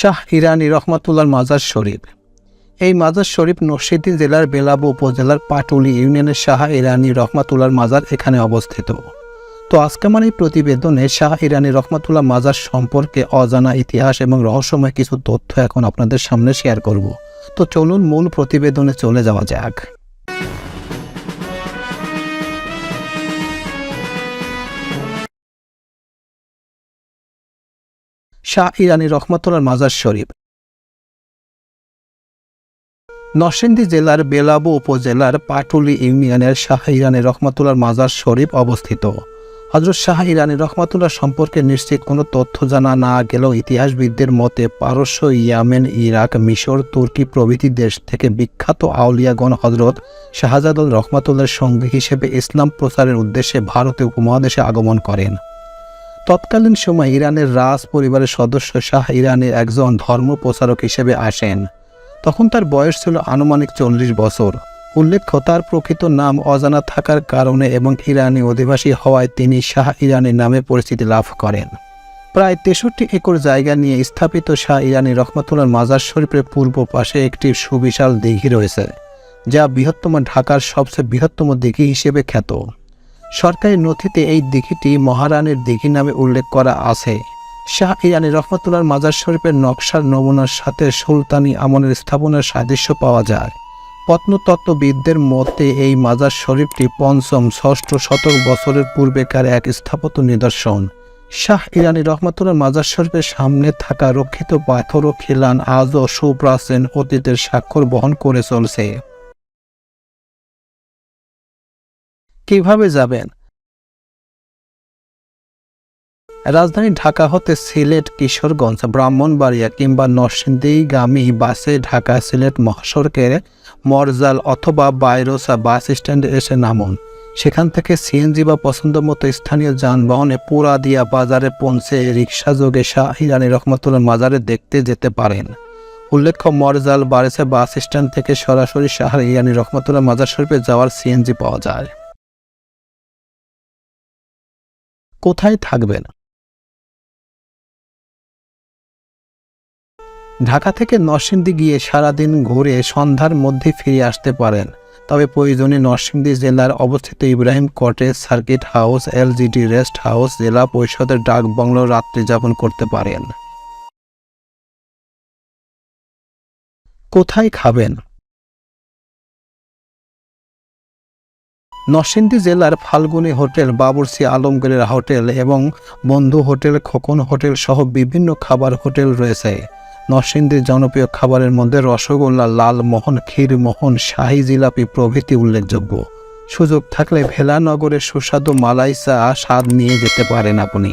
শাহ ইরানি রহমাতুল্লার মাজার শরীফ। এই মাজার শরীফ নরসিংদী জেলার বেলাবু উপজেলার পাটুলি ইউনিয়নের শাহ ইরানি রহমাতুল্লার মাজার এখানে অবস্থিত। তো আজকে আমার এই প্রতিবেদনে শাহ ইরানি রহমাতুল্লাহ মাজার সম্পর্কে অজানা ইতিহাস এবং রহস্যময় কিছু তথ্য এখন আপনাদের সামনে শেয়ার করব। তো চলুন মূল প্রতিবেদনে চলে যাওয়া যাক। শাহ ইরানি রহমতুল্লার মাজার শরীফ। নরসিংদী জেলার বেলাবু উপজেলার পাটুলি ইউনিয়নের শাহ ইরানি রহমতুল্লার মাজার শরীফ অবস্থিত। হজরত শাহ ইরানি রহমতুল্লাহ সম্পর্কে নিশ্চিত কোনো তথ্য জানা না গেলেও ইতিহাসবিদদের মতে পারস্য, ইয়ামেন, ইরাক, মিশর, তুর্কি প্রভৃতি দেশ থেকে বিখ্যাত আউলিয়াগণ হজরত শাহজাদুল রহমতুল্লাহর সঙ্গী হিসেবে ইসলাম প্রচারের উদ্দেশ্যে ভারতে উপমহাদেশে আগমন করেন। তৎকালীন সময় ইরানের রাজ পরিবারের সদস্য শাহ ইরানের একজন ধর্ম প্রচারক হিসেবে আসেন। তখন তার বয়স ছিল আনুমানিক চল্লিশ বছর। উল্লেখ্য, তার প্রকৃত নাম অজানা থাকার কারণে এবং ইরানি অধিবাসী হওয়ায় তিনি শাহ ইরানি নামে পরিচিতি লাভ করেন। প্রায় তেষট্টি একর জায়গা নিয়ে স্থাপিত শাহ ইরানি রহমতুল্লার মাজার শরীফের পূর্ব পাশে একটি সুবিশাল দিঘি রয়েছে, যা বৃহত্তম ঢাকার সবচেয়ে বৃহত্তম দিঘি হিসেবে খ্যাত। সরকারি নথিতে এই দিঘিটি মহারানীর দিঘি নামে উল্লেখ করা আছে। শাহ ইরানি রহমতুল্লার মাজার শরীফের নকশার নমুনার সাথে সুলতানি আমলের স্থাপনার সাদৃশ্য পাওয়া যায়। প্রত্নতত্ত্ববিদদের মতে, এই মাজার শরীফটি পঞ্চম, ষষ্ঠ শতক বছরের পূর্বেকার এক স্থাপত্য নিদর্শন। শাহ ইরানি রহমতুল্লার মাজার শরীফের সামনে থাকা রক্ষিত পাথর ও খিলান আজও সুপ্রাচীন অতীতের স্বাক্ষর বহন করে চলছে। কীভাবে যাবেন? রাজধানী ঢাকা হতে সিলেট, কিশোরগঞ্জ, ব্রাহ্মণবাড়িয়া কিংবা নরসিংদীগামী বাসে ঢাকা সিলেট মহাসড়কের মরজাল অথবা বাইরোসা বাস স্ট্যান্ডে এসে নামুন। সেখান থেকে সিএনজি বা পছন্দ মতো স্থানীয় যানবাহনে পুরাদিয়া বাজারে পৌঁছে রিক্সা যোগে শাহ ইরানি রহমতুল্লাহ মাজারে দেখতে যেতে পারেন। উল্লেখ্য, মরজাল বারেসা বাস স্ট্যান্ড থেকে সরাসরি শাহ ইরানি রহমতুল্লাহ মাজার শরীফে যাওয়ার সিএনজি পাওয়া যায়। কোথায় থাকবেন? ঢাকা থেকে নরসিংদী গিয়ে সারাদিন ঘুরে সন্ধ্যার মধ্যে ফিরে আসতে পারেন। তবে প্রয়োজনে নরসিংদী জেলার অবস্থিত Ibrahim cottage, circuit house, LGD rest house, জেলা পরিষদের ডাক বাংলো রাত্রি যাপন করতে পারেন। কোথায় খাবেন? নরসিংদী জেলার ফাল্গুনি হোটেল বাবুরসি আলমগীরের হোটেল এবং বন্ধু হোটেল, খোকন হোটেল সহ বিভিন্ন খাবার হোটেল রয়েছে। নরসিংদীর জনপ্রিয় খাবারের মধ্যে রসগোল্লা, লালমোহন, ক্ষীরমোহন, শাহি জিলাপি প্রভৃতি উল্লেখযোগ্য। সুযোগ থাকলে ভেলানগরের সুস্বাদু মালাইসা স্বাদ নিয়ে যেতে পারেন আপনি।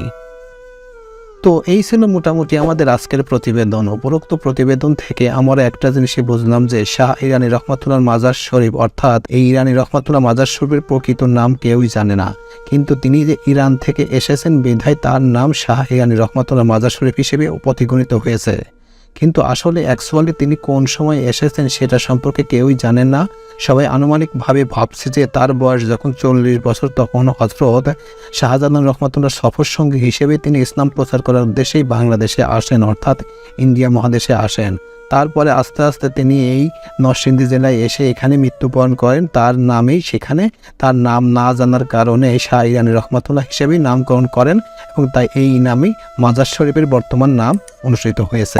তো এই ছিল মোটামুটি আমাদের আজকের প্রতিবেদন। উপরোক্ত প্রতিবেদন থেকে আমরা একটা জিনিসই বুঝলাম যে শাহ ইরানি রহমতুল্লাহ মাজার শরীফ, অর্থাৎ এই ইরানি রহমতুল্লাহ মাজার শরীফের প্রকৃত নাম কেউই জানে না। কিন্তু তিনি যে ইরান থেকে এসেছেন বিধায় তার নাম শাহ ইরানি রহমতুল্লাহ মাজার শরীফ হিসেবে প্রতিগণিত হয়েছে। কিন্তু আসলে অ্যাকচুয়ালি তিনি কোন সময় এসেছেন সেটা সম্পর্কে কেউই জানেন না। সবাই আনুমানিকভাবে ভাবছে যে তার বয়স যখন চল্লিশ বছর তখন হজরত শাহজাহান রহমতুল্লাহ সফর সঙ্গী হিসেবে তিনি ইসলাম প্রচার করার উদ্দেশ্যেই বাংলাদেশে আসেন, অর্থাৎ ইন্ডিয়া মহাদেশে আসেন। তারপরে আস্তে আস্তে তিনি এই নরসিংদী জেলায় এসে এখানে মৃত্যুবরণ করেন। তার নামেই সেখানে তার নাম না জানার কারণে শাহ ইরানি রহমতুল্লাহ হিসেবেই নামকরণ করেন এবং তাই এই নামেই মাজার শরীফের বর্তমান নাম অনুষ্ঠিত হয়েছে।